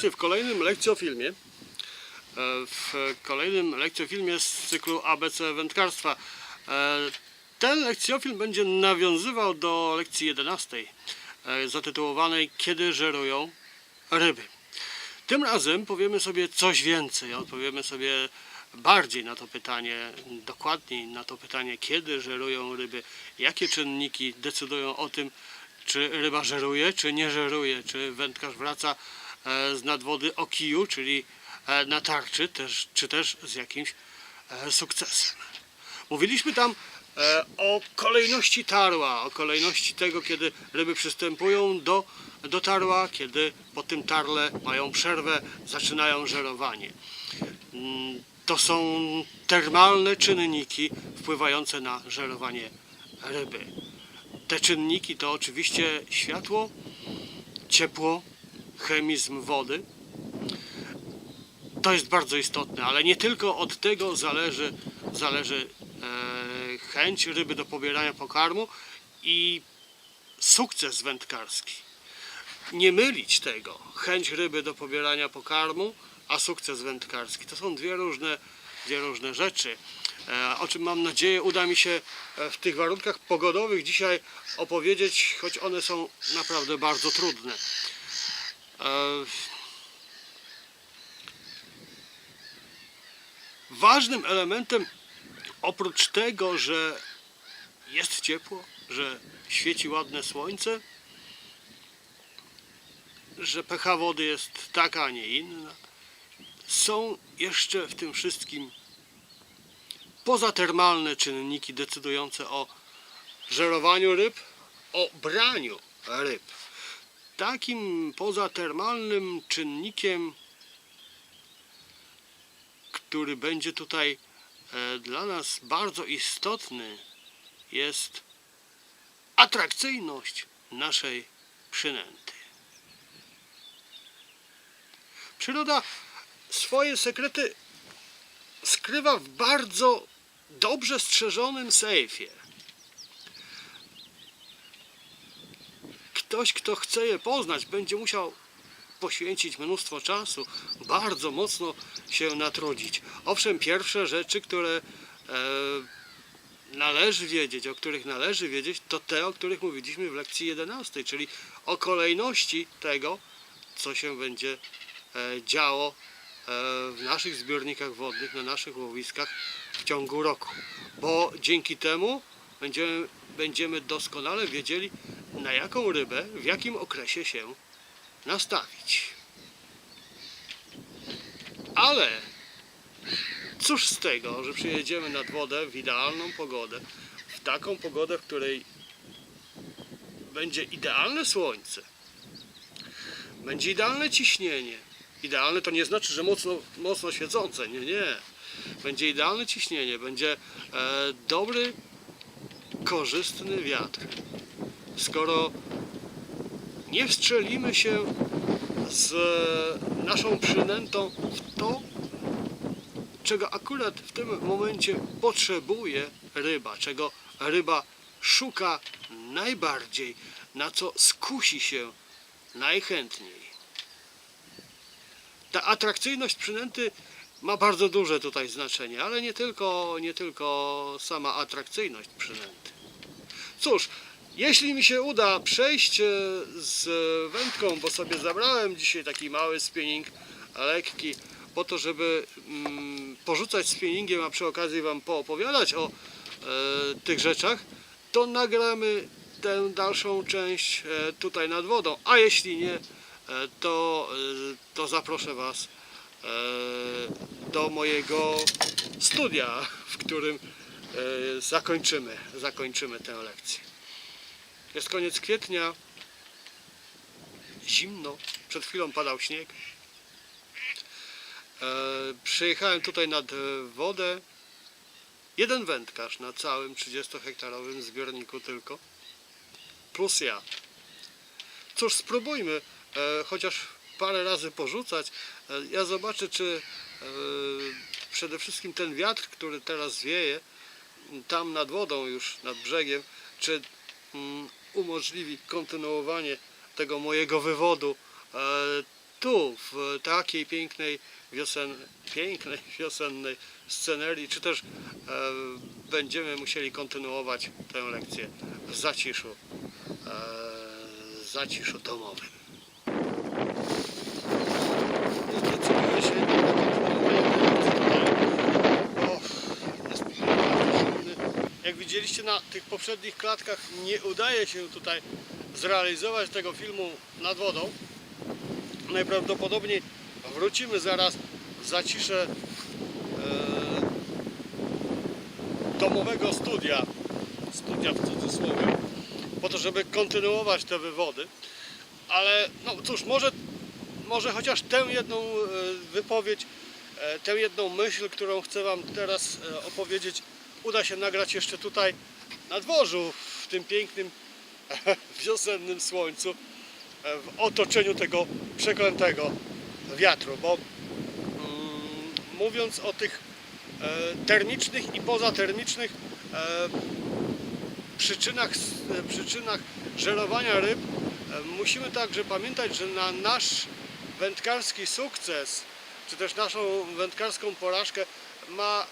Serdecznie w kolejnym lekcjofilmie. E, W kolejnym lekcjofilmie z cyklu ABC wędkarstwa. E, Ten lekcjofilm będzie nawiązywał do lekcji 11 e, zatytułowanej Kiedy żerują ryby. Tym razem powiemy sobie coś więcej, odpowiemy sobie bardziej na to pytanie, dokładniej na to pytanie, kiedy żerują ryby, jakie czynniki decydują o tym, czy ryba żeruje, czy nie żeruje, czy wędkarz wraca z nadwody o kiju, czyli e, na tarczy, też, czy też z jakimś e, sukcesem. Mówiliśmy tam e, o kolejności tarła, o kolejności tego, kiedy ryby przystępują do, do tarła, kiedy po tym tarle mają przerwę, zaczynają żerowanie. Mm, To są termalne czynniki wpływające na żerowanie ryby. Te czynniki to oczywiście światło, ciepło, chemizm wody. To jest bardzo istotne, ale nie tylko od tego zależy, zależy e, chęć ryby do pobierania pokarmu i sukces wędkarski. Nie mylić tego, chęć ryby do pobierania pokarmu, a sukces wędkarski. To są dwie różne, dwie różne rzeczy. E, o czym mam nadzieję uda mi się e, w tych warunkach pogodowych dzisiaj opowiedzieć, choć one są naprawdę bardzo trudne. Ważnym elementem, oprócz tego, że jest ciepło, że świeci ładne słońce, że pH wody jest taka, a nie inna, są jeszcze w tym wszystkim pozatermalne czynniki decydujące o żerowaniu ryb, o braniu ryb. Takim pozatermalnym czynnikiem, który będzie tutaj e, dla nas bardzo istotny, jest atrakcyjność naszej przynęty. Przyroda swoje sekrety skrywa w bardzo dobrze strzeżonym sejfie. Ktoś, kto chce je poznać, będzie musiał poświęcić mnóstwo czasu, bardzo mocno się natrudzić. Owszem, pierwsze rzeczy, które e, należy wiedzieć, o których należy wiedzieć, to te, o których mówiliśmy w lekcji 11, czyli o kolejności tego, co się będzie e, działo e, w naszych zbiornikach wodnych, na naszych łowiskach w ciągu roku. Bo dzięki temu będziemy, będziemy doskonale wiedzieli, na jaką rybę, w jakim okresie się nastawić. Ale cóż z tego, że przyjedziemy nad wodę w idealną pogodę, w taką pogodę, w której będzie idealne słońce, będzie idealne ciśnienie. Idealne to nie znaczy, że mocno, mocno świecące, nie, nie. Będzie idealne ciśnienie, będzie e, dobry, korzystny wiatr. Skoro nie wstrzelimy się z naszą przynętą w to, czego akurat w tym momencie potrzebuje ryba, czego ryba szuka najbardziej, na co skusi się najchętniej. Ta atrakcyjność przynęty ma bardzo duże tutaj znaczenie, ale nie tylko, nie tylko sama atrakcyjność przynęty. Cóż, jeśli mi się uda przejść e, z wędką, bo sobie zabrałem dzisiaj taki mały spinning lekki, po to, żeby mm, porzucać spinningiem, a przy okazji Wam poopowiadać o e, tych rzeczach, to nagramy tę dalszą część e, tutaj nad wodą. A jeśli nie, e, to, e, to zaproszę Was e, do mojego studia, w którym e, zakończymy, zakończymy tę lekcję. Jest koniec kwietnia, zimno, przed chwilą padał śnieg. E, przyjechałem tutaj nad e, wodę. Jeden wędkarz na całym 30-hektarowym zbiorniku tylko, plus ja. Cóż, spróbujmy e, chociaż parę razy porzucać. E, ja zobaczę, czy e, przede wszystkim ten wiatr, który teraz wieje, tam nad wodą już, nad brzegiem, czy mm, umożliwi kontynuowanie tego mojego wywodu e, tu, w takiej pięknej, wiosen, pięknej wiosennej scenerii, czy też e, będziemy musieli kontynuować tę lekcję w zaciszu, e, zaciszu domowym. Zdecyduję się na kontynuowanie tej lekcji tutaj, bo jest bardzo zimny. Jak widzieliście na tych poprzednich klatkach, nie udaje się tutaj zrealizować tego filmu nad wodą. Najprawdopodobniej wrócimy zaraz w zacisze e, domowego studia, studia w cudzysłowie, po to, żeby kontynuować te wywody. Ale no cóż, może, może chociaż tę jedną e, wypowiedź, e, tę jedną myśl, którą chcę Wam teraz opowiedzieć, uda się nagrać jeszcze tutaj na dworzu, w tym pięknym wiosennym słońcu, e, w otoczeniu tego przeklętego wiatru, bo mm, mówiąc o tych e, termicznych i pozatermicznych e, przyczynach, e, przyczynach żerowania ryb, e, musimy także pamiętać, że na nasz wędkarski sukces, czy też naszą wędkarską porażkę ma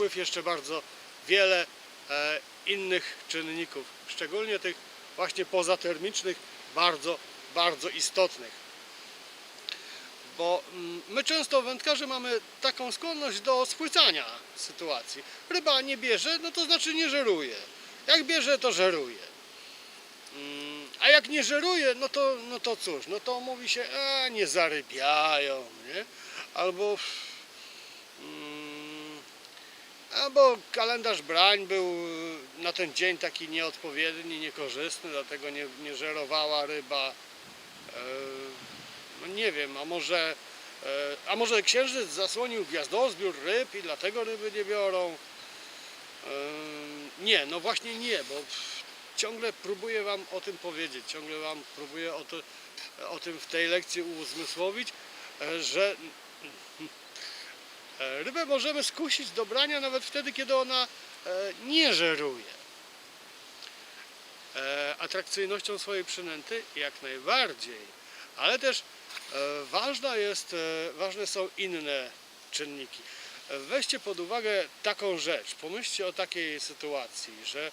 wpływ jeszcze bardzo wiele e, innych czynników, szczególnie tych właśnie pozatermicznych, bardzo, bardzo istotnych. Bo mm, my często wędkarze mamy taką skłonność do spłycania sytuacji. Ryba nie bierze, no to znaczy nie żeruje. Jak bierze, to żeruje. Mm, A jak nie żeruje, no to, no to cóż, no to mówi się, a nie zarybiają, nie? Albo albo kalendarz brań był na ten dzień taki nieodpowiedni, niekorzystny, dlatego nie, nie żerowała ryba. E, No nie wiem, a może, e, a może księżyc zasłonił gwiazdozbiór ryb i dlatego ryby nie biorą? E, Nie, no właśnie nie, bo ciągle próbuję Wam o tym powiedzieć, ciągle Wam próbuję o, to, o tym w tej lekcji uzmysłowić, e, że e, rybę możemy skusić do brania nawet wtedy, kiedy ona e, nie żeruje. E, Atrakcyjnością swojej przynęty jak najbardziej, ale też e, ważna jest, e, ważne są inne czynniki. E, Weźcie pod uwagę taką rzecz, pomyślcie o takiej sytuacji, że e,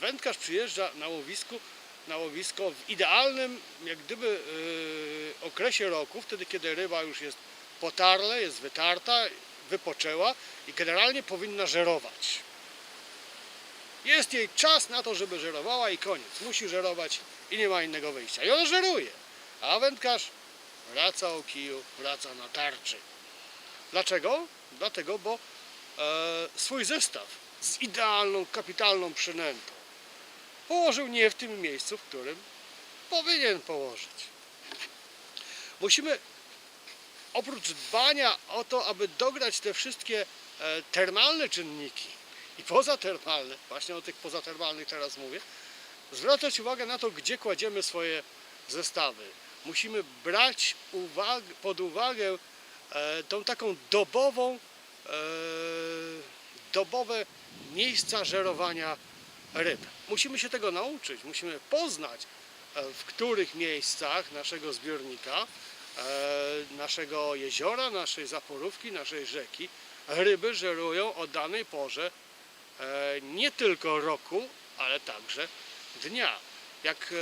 wędkarz przyjeżdża na łowisku, na łowisko w idealnym, jak gdyby e, okresie roku, wtedy kiedy ryba już jest potarle, jest wytarta, wypoczęła i generalnie powinna żerować. Jest jej czas na to, żeby żerowała i koniec. Musi żerować i nie ma innego wyjścia. I ona żeruje. A wędkarz wraca o kiju, wraca na tarczy. Dlaczego? Dlatego, bo e, swój zestaw z idealną, kapitalną przynętą położył nie w tym miejscu, w którym powinien położyć. Musimy oprócz dbania o to, aby dograć te wszystkie e, termalne czynniki i pozatermalne, właśnie o tych pozatermalnych teraz mówię, zwracać uwagę na to, gdzie kładziemy swoje zestawy. Musimy brać pod uwagę e, tą taką dobową, e, dobowe miejsca żerowania ryb. Musimy się tego nauczyć, musimy poznać, w których miejscach naszego zbiornika, naszego jeziora, naszej zaporówki, naszej rzeki ryby żerują o danej porze e, nie tylko roku, ale także dnia. Jak e,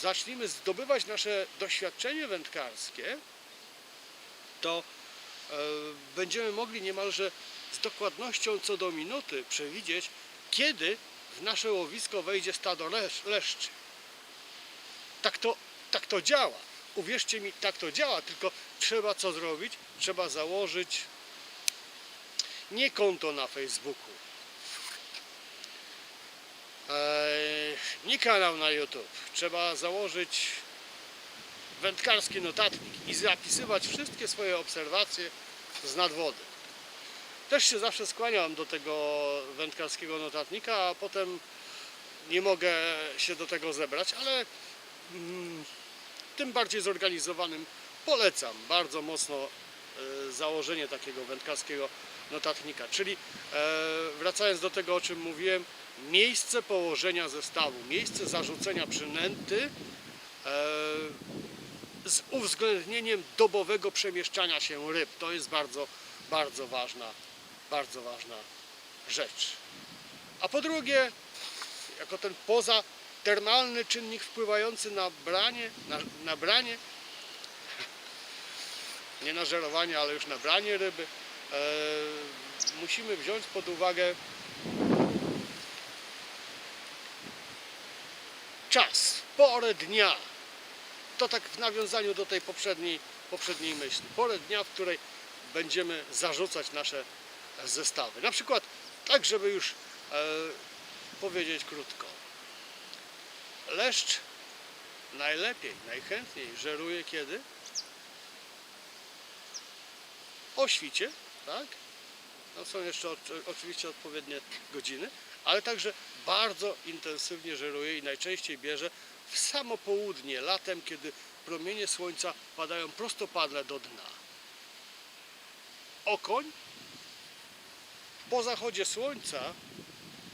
zaczniemy zdobywać nasze doświadczenie wędkarskie, to e, będziemy mogli niemalże z dokładnością co do minuty przewidzieć, kiedy w nasze łowisko wejdzie stado lesz, leszczy. Tak to, tak to działa. Uwierzcie mi, tak to działa, tylko trzeba co zrobić? Trzeba założyć nie konto na Facebooku, Eee, nie kanał na YouTube. Trzeba założyć wędkarski notatnik i zapisywać wszystkie swoje obserwacje z nadwody. Też się zawsze skłaniam do tego wędkarskiego notatnika, a potem nie mogę się do tego zebrać, ale mm, tym bardziej zorganizowanym polecam bardzo mocno e, założenie takiego wędkarskiego notatnika. Czyli e, wracając do tego, o czym mówiłem, miejsce położenia zestawu, miejsce zarzucenia przynęty z uwzględnieniem dobowego przemieszczania się ryb. To jest bardzo, bardzo ważna, bardzo ważna rzecz. A po drugie, jako ten pozatermalny czynnik wpływający na branie, na, na branie, nie na żerowanie, ale już na branie ryby, e, musimy wziąć pod uwagę czas, porę dnia. To tak w nawiązaniu do tej poprzedniej, poprzedniej myśli. Porę dnia, w której będziemy zarzucać nasze zestawy. Na przykład tak, żeby już e, powiedzieć krótko. Leszcz najlepiej, najchętniej żeruje kiedy? O świcie, tak? No są jeszcze oczy- oczywiście odpowiednie godziny, ale także bardzo intensywnie żeruje i najczęściej bierze w samo południe, latem, kiedy promienie słońca padają prostopadle do dna. Okoń po zachodzie słońca,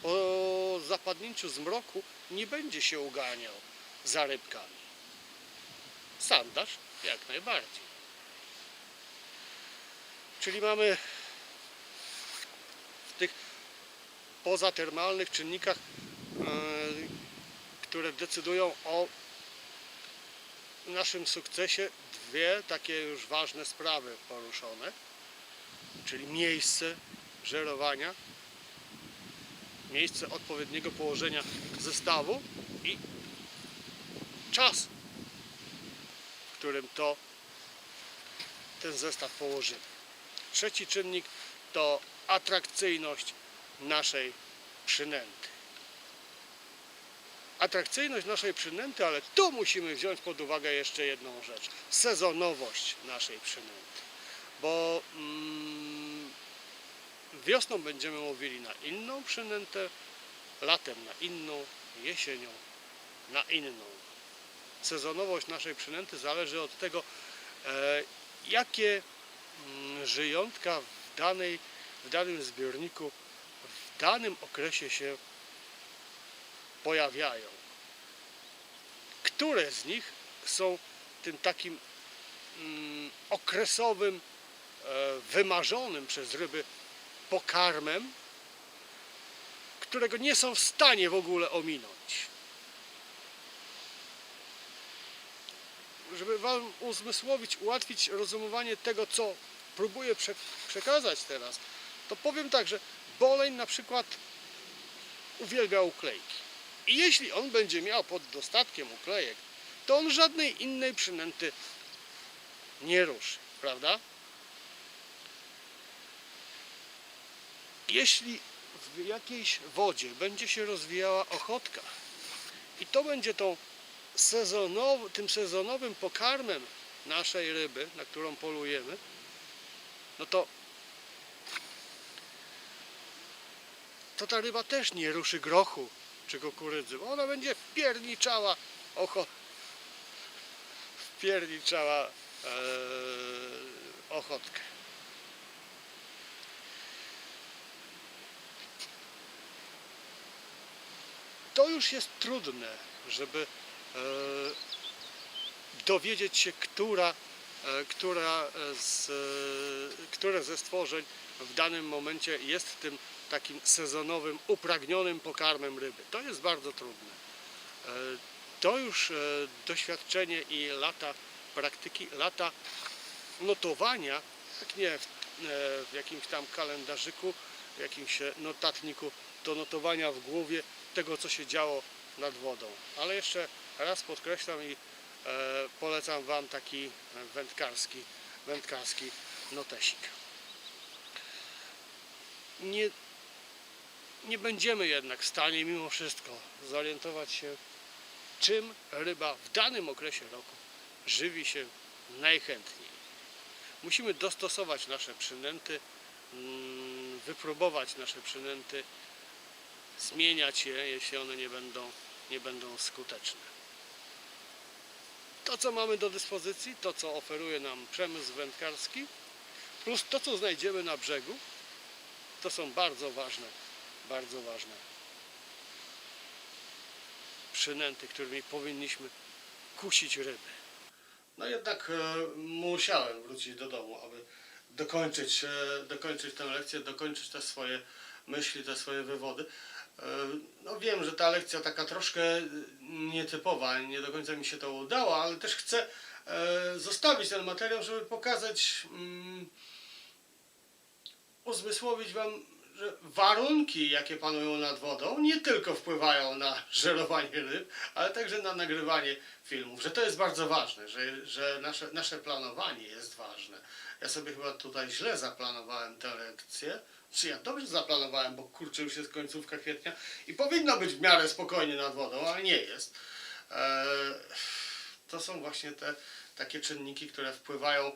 po zapadnięciu zmroku nie będzie się uganiał za rybkami. Sandaż jak najbardziej. Czyli mamy w tych pozatermalnych czynnikach, e, które decydują o naszym sukcesie, dwie takie już ważne sprawy poruszone, czyli miejsce żerowania, miejsce odpowiedniego położenia zestawu i czas, w którym to ten zestaw położymy. Trzeci czynnik to atrakcyjność naszej przynęty. Atrakcyjność naszej przynęty, ale tu musimy wziąć pod uwagę jeszcze jedną rzecz. Sezonowość naszej przynęty. Bo mm, wiosną będziemy łowili na inną przynętę, latem na inną, jesienią na inną. Sezonowość naszej przynęty zależy od tego, e, jakie mm, żyjątka w, danej, w danym zbiorniku w danym okresie się pojawiają. Które z nich są tym takim mm, okresowym, e, wymarzonym przez ryby pokarmem, którego nie są w stanie w ogóle ominąć. Żeby Wam uzmysłowić, ułatwić rozumowanie tego, co próbuję prze- przekazać teraz, to powiem tak, że Boleń na przykład uwielbia uklejki. I jeśli on będzie miał pod dostatkiem uklejek, to on żadnej innej przynęty nie ruszy, prawda? Jeśli w jakiejś wodzie będzie się rozwijała ochotka i to będzie tą tym sezonowym pokarmem naszej ryby, na którą polujemy, no to to ta ryba też nie ruszy grochu czy kukurydzy, bo ona będzie wpierniczała ocho, wpierniczała e, ochotkę. To już jest trudne, żeby e, dowiedzieć się, która, e, która z, e, które ze stworzeń w danym momencie jest tym takim sezonowym, upragnionym pokarmem ryby. To jest bardzo trudne. To już doświadczenie i lata praktyki, lata notowania, jak nie w, jakimś tam kalendarzyku, w jakimś notatniku, do notowania w głowie tego, co się działo nad wodą. Ale jeszcze raz podkreślam i e, polecam Wam taki wędkarski, wędkarski notesik. Nie, nie będziemy jednak w stanie mimo wszystko zorientować się, czym ryba w danym okresie roku żywi się najchętniej. Musimy dostosować nasze przynęty, mm, wypróbować nasze przynęty, zmieniać je, jeśli one nie będą, nie będą skuteczne. To, co mamy do dyspozycji, to, co oferuje nam przemysł wędkarski, plus to, co znajdziemy na brzegu, to są bardzo ważne, bardzo ważne przynęty, którymi powinniśmy kusić ryby. No jednak e, musiałem wrócić do domu, aby dokończyć, e, dokończyć tę lekcję, dokończyć te swoje myśli, te swoje wywody. No wiem, że ta lekcja taka troszkę nietypowa, nie do końca mi się to udało, ale też chcę e, zostawić ten materiał, żeby pokazać, mm, uzmysłowić Wam, że warunki, jakie panują nad wodą, nie tylko wpływają na żerowanie ryb, ale także na nagrywanie filmów, że to jest bardzo ważne, że, że nasze, nasze planowanie jest ważne. Ja sobie chyba tutaj źle zaplanowałem tę lekcję, czy ja dobrze zaplanowałem, bo kurczę już jest końcówka kwietnia i powinno być w miarę spokojnie nad wodą, ale nie jest. Eee, to są właśnie te takie czynniki, które wpływają e,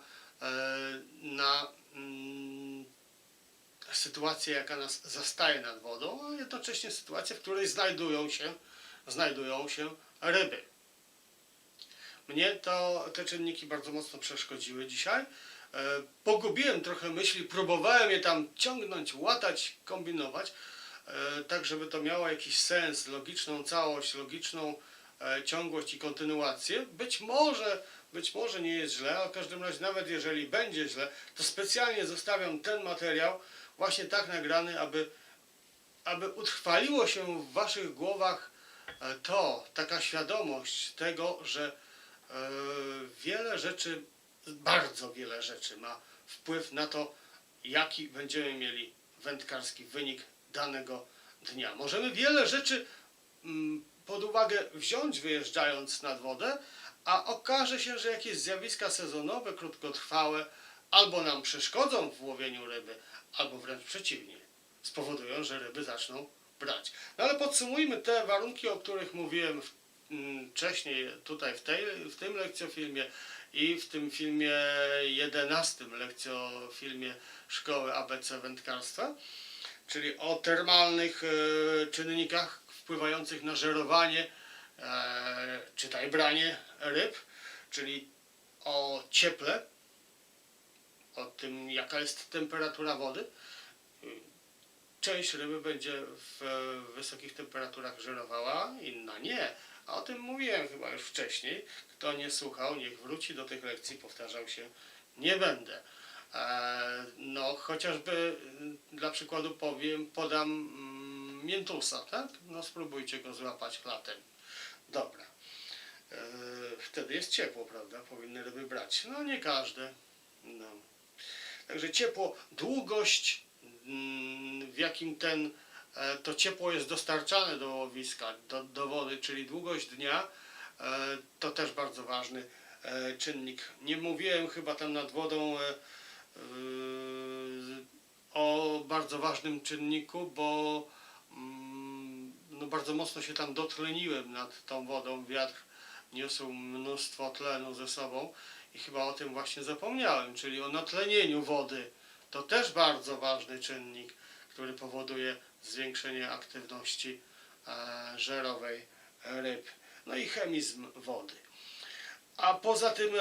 na mm, sytuację, jaka nas zastaje nad wodą, a jednocześnie sytuację, w której znajdują się, znajdują się ryby. Mnie to te czynniki bardzo mocno przeszkodziły dzisiaj. E, pogubiłem trochę myśli, próbowałem je tam ciągnąć, łatać, kombinować, e, tak żeby to miało jakiś sens, logiczną całość, logiczną e, ciągłość i kontynuację. Być może, być może nie jest źle, a w każdym razie nawet jeżeli będzie źle, to specjalnie zostawiam ten materiał właśnie tak nagrany, aby, aby utrwaliło się w waszych głowach to, taka świadomość tego, że wiele rzeczy, bardzo wiele rzeczy ma wpływ na to, jaki będziemy mieli wędkarski wynik danego dnia. Możemy wiele rzeczy mm, pod uwagę wziąć wyjeżdżając nad wodę, a okaże się, że jakieś zjawiska sezonowe, krótkotrwałe albo nam przeszkodzą w łowieniu ryby, albo wręcz przeciwnie, spowodują, że ryby zaczną brać. No ale podsumujmy te warunki, o których mówiłem w, wcześniej tutaj w, tej, w tym lekcjofilmie i w tym filmie 11 lekcjofilmie Szkoły ABC Wędkarstwa, czyli o termalnych e, czynnikach wpływających na żerowanie, e, czytaj branie ryb, czyli o cieple, o tym jaka jest temperatura wody. Część ryby będzie w wysokich temperaturach żerowała, inna nie. A o tym mówiłem chyba już wcześniej. Kto nie słuchał, niech wróci do tych lekcji, powtarzał się nie będę. E, no, chociażby mm, dla przykładu powiem, podam mm, miętusa, tak? No, spróbujcie go złapać latem. Dobra. E, wtedy jest ciepło, prawda? Powinny ryby brać. No, nie każde. No. Także ciepło, długość, mm, w jakim ten, to ciepło jest dostarczane do łowiska, do, do wody, czyli długość dnia, e, to też bardzo ważny e, czynnik. Nie mówiłem chyba tam nad wodą e, o bardzo ważnym czynniku, bo mm, no bardzo mocno się tam dotleniłem nad tą wodą. Wiatr niósł mnóstwo tlenu ze sobą i chyba o tym właśnie zapomniałem, czyli o natlenieniu wody. To też bardzo ważny czynnik, który powoduje zwiększenie aktywności e, żerowej ryb. No i chemizm wody. A poza tym e,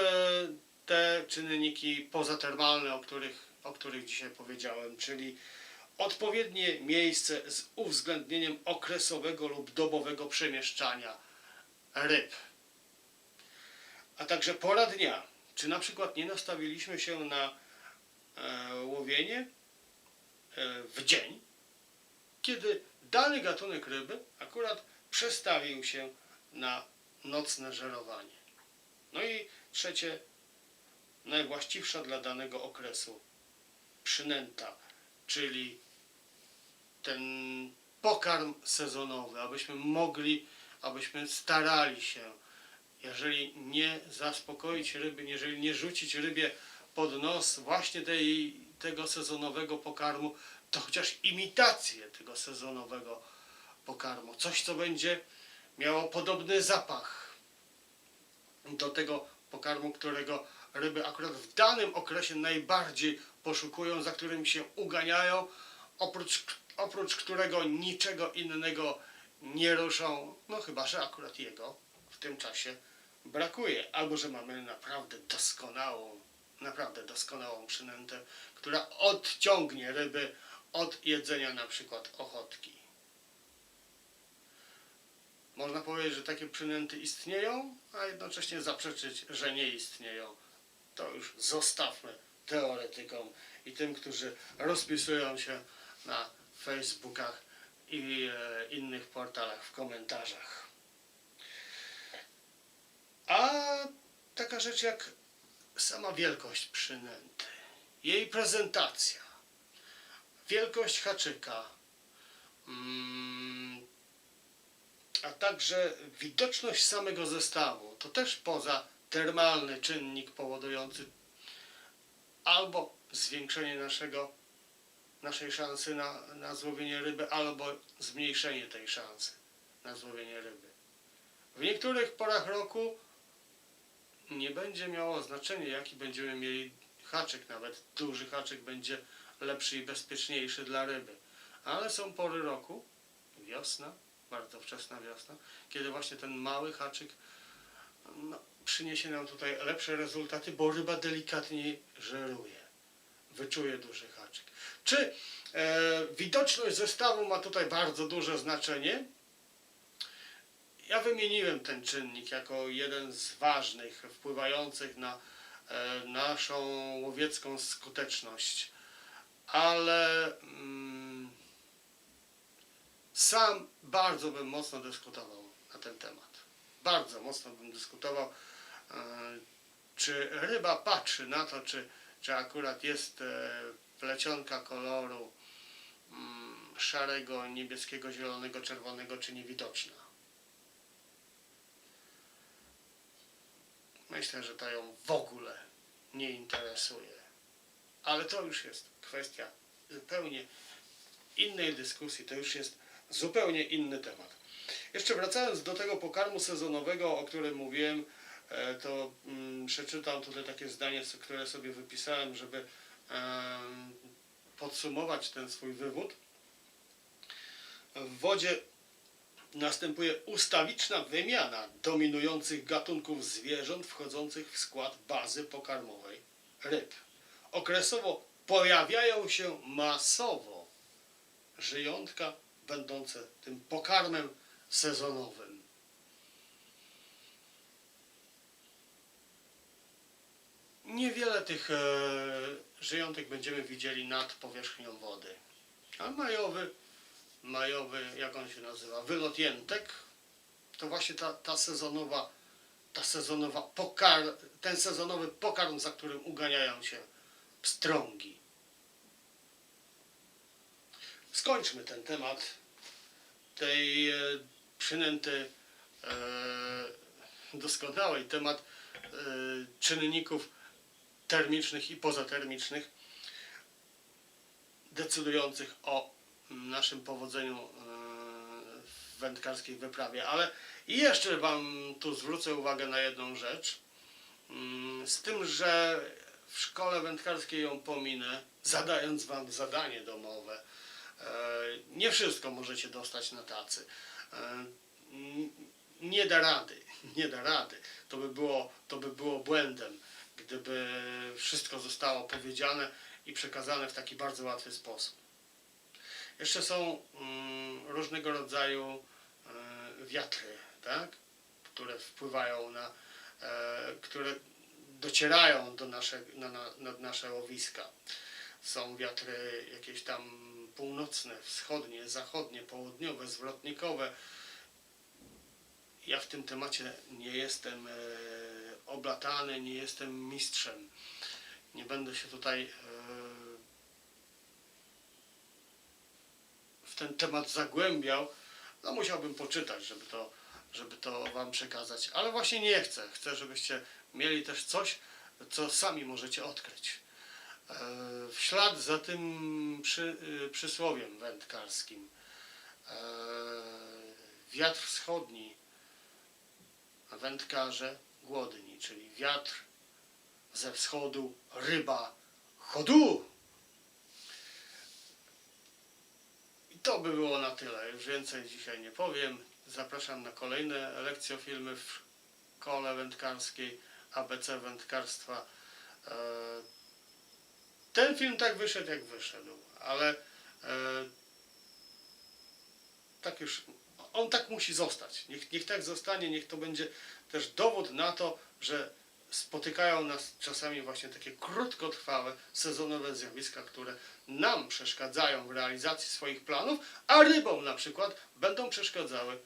te czynniki pozatermalne, o których, o których dzisiaj powiedziałem, czyli odpowiednie miejsce z uwzględnieniem okresowego lub dobowego przemieszczania ryb, a także pora dnia. Czy na przykład nie nastawiliśmy się na e, łowienie w dzień, kiedy dany gatunek ryby akurat przestawił się na nocne żerowanie. No i trzecie, najwłaściwsza dla danego okresu przynęta, czyli ten pokarm sezonowy, abyśmy mogli, abyśmy starali się, jeżeli nie zaspokoić ryby, jeżeli nie rzucić rybie pod nos właśnie tej, tego sezonowego pokarmu, to chociaż imitację tego sezonowego pokarmu. Coś, co będzie miało podobny zapach do tego pokarmu, którego ryby akurat w danym okresie najbardziej poszukują, za którym się uganiają, oprócz, oprócz którego niczego innego nie ruszą, no chyba, że akurat jego w tym czasie brakuje, albo że mamy naprawdę doskonałą, naprawdę doskonałą przynętę, która odciągnie ryby od jedzenia na przykład ochotki. Można powiedzieć, że takie przynęty istnieją, a jednocześnie zaprzeczyć, że nie istnieją. To już zostawmy teoretykom i tym, którzy rozpisują się na Facebookach i e, innych portalach w komentarzach. A taka rzecz jak sama wielkość przynęty, jej prezentacja, wielkość haczyka, mm, a także widoczność samego zestawu, to też poza termalny czynnik powodujący albo zwiększenie naszego, naszej szansy na, na złowienie ryby, albo zmniejszenie tej szansy na złowienie ryby. W niektórych porach roku nie będzie miało znaczenia, jaki będziemy mieli haczyk, nawet duży haczyk będzie lepszy i bezpieczniejszy dla ryby. Ale są pory roku, wiosna, bardzo wczesna wiosna, kiedy właśnie ten mały haczyk no, przyniesie nam tutaj lepsze rezultaty, bo ryba delikatniej żeruje, wyczuje duży haczyk. Czy e, widoczność zestawu ma tutaj bardzo duże znaczenie? Ja wymieniłem ten czynnik jako jeden z ważnych, wpływających na e, naszą łowiecką skuteczność, ale mm, sam bardzo bym mocno dyskutował na ten temat. Bardzo mocno bym dyskutował, e, czy ryba patrzy na to, czy, czy akurat jest e, plecionka koloru mm, szarego, niebieskiego, zielonego, czerwonego, czy niewidoczna. Myślę, że to ją w ogóle nie interesuje. Ale to już jest kwestia zupełnie innej dyskusji, to już jest zupełnie inny temat. Jeszcze wracając do tego pokarmu sezonowego, o którym mówiłem, e, to mm, przeczytam tutaj takie zdanie, które sobie wypisałem, żeby podsumować ten swój wywód. W wodzie następuje ustawiczna wymiana dominujących gatunków zwierząt wchodzących w skład bazy pokarmowej ryb. Okresowo pojawiają się masowo żyjątka będące tym pokarmem sezonowym. Niewiele tych e, żyjątek będziemy widzieli nad powierzchnią wody. A majowy, majowy, jak on się nazywa, wylot jętek, to właśnie ta, ta sezonowa, ta sezonowa pokar, ten sezonowy pokarm, za którym uganiają się pstrągi. Skończmy ten temat tej e, przynęty e, doskonałej, temat e, czynników termicznych i pozatermicznych decydujących o naszym powodzeniu e, w wędkarskiej wyprawie. Ale jeszcze Wam tu zwrócę uwagę na jedną rzecz. Mm, Z tym, że w szkole wędkarskiej ją pominę, zadając Wam zadanie domowe. E, Nie wszystko możecie dostać na tacy. E, Nie da rady, nie da rady. To by było, to by było błędem, gdyby wszystko zostało powiedziane i przekazane w taki bardzo łatwy sposób. Jeszcze są mm, różnego rodzaju e, wiatry, tak? które wpływają na, e, które docierają do nasze, na, na, na nasze łowiska. Są wiatry jakieś tam północne, wschodnie, zachodnie, południowe, zwrotnikowe. Ja w tym temacie nie jestem e, oblatany, nie jestem mistrzem. Nie będę się tutaj e, w ten temat zagłębiał. No musiałbym poczytać, żeby to, żeby to Wam przekazać. Ale właśnie nie chcę. Chcę, żebyście mieli też coś, co sami możecie odkryć. E, W ślad za tym przy, y, przysłowiem wędkarskim. E, Wiatr wschodni, wędkarze głodni, czyli wiatr ze wschodu, ryba chodu. To by było na tyle. Już więcej dzisiaj nie powiem. Zapraszam na kolejne lekcjofilmy w szkole wędkarskiej ABC Wędkarstwa. E, Ten film tak wyszedł, jak wyszedł, ale e, tak już on tak musi zostać. Niech, niech tak zostanie, niech to będzie też dowód na to, że spotykają nas czasami właśnie takie krótkotrwałe, sezonowe zjawiska, które nam przeszkadzają w realizacji swoich planów, a rybom na przykład będą przeszkadzały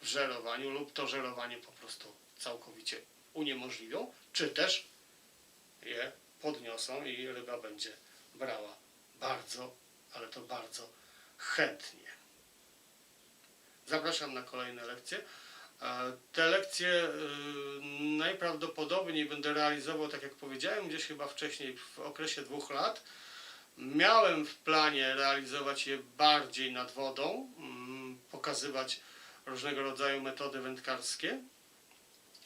w żerowaniu lub to żerowanie po prostu całkowicie uniemożliwią, czy też je podniosą i ryba będzie brała bardzo, ale to bardzo chętnie. Zapraszam na kolejne lekcje. Te lekcje y, najprawdopodobniej będę realizował, tak jak powiedziałem, gdzieś chyba wcześniej, w okresie dwóch lat. Miałem w planie realizować je bardziej nad wodą, mm, pokazywać różnego rodzaju metody wędkarskie,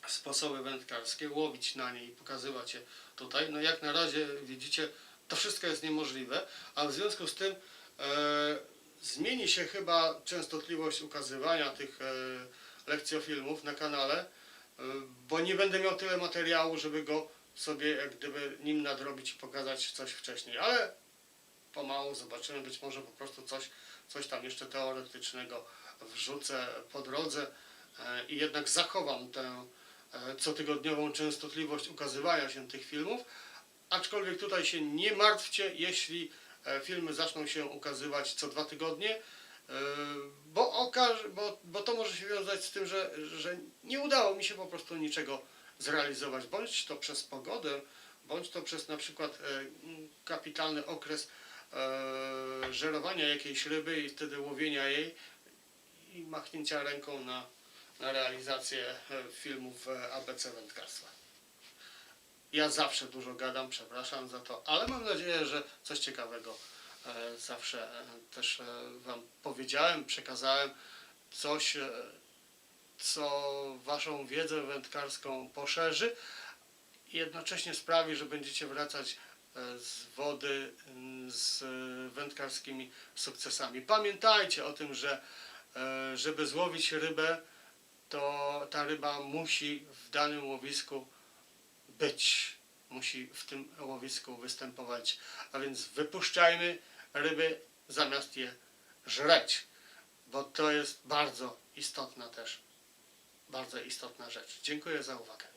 sposoby wędkarskie, łowić na nie i pokazywać je tutaj. No jak na razie widzicie, to wszystko jest niemożliwe, a w związku z tym e, zmieni się chyba częstotliwość ukazywania tych e, lekcjofilmów na kanale, e, bo nie będę miał tyle materiału, żeby go sobie jak gdyby nim nadrobić i pokazać coś wcześniej, ale pomału zobaczymy, być może po prostu coś, coś tam jeszcze teoretycznego wrzucę po drodze e, i jednak zachowam tę e, cotygodniową częstotliwość ukazywania się tych filmów, aczkolwiek tutaj się nie martwcie, jeśli e, filmy zaczną się ukazywać co dwa tygodnie, bo, okaż, bo, bo to może się wiązać z tym, że, że nie udało mi się po prostu niczego zrealizować, bądź to przez pogodę, bądź to przez na przykład e, kapitalny okres e, żerowania jakiejś ryby i wtedy łowienia jej i machnięcia ręką na, na realizację e, filmów ABC wędkarstwa. Ja zawsze dużo gadam, przepraszam za to, ale mam nadzieję, że coś ciekawego zawsze e, też e, Wam powiedziałem, przekazałem coś, e, co Waszą wiedzę wędkarską poszerzy i jednocześnie sprawi, że będziecie wracać e, z wody z e, wędkarskimi sukcesami. Pamiętajcie o tym, że e, żeby złowić rybę, to ta ryba musi w danym łowisku być, musi w tym łowisku występować. A więc wypuszczajmy ryby zamiast je żreć, bo to jest bardzo istotna też, bardzo istotna rzecz. Dziękuję za uwagę.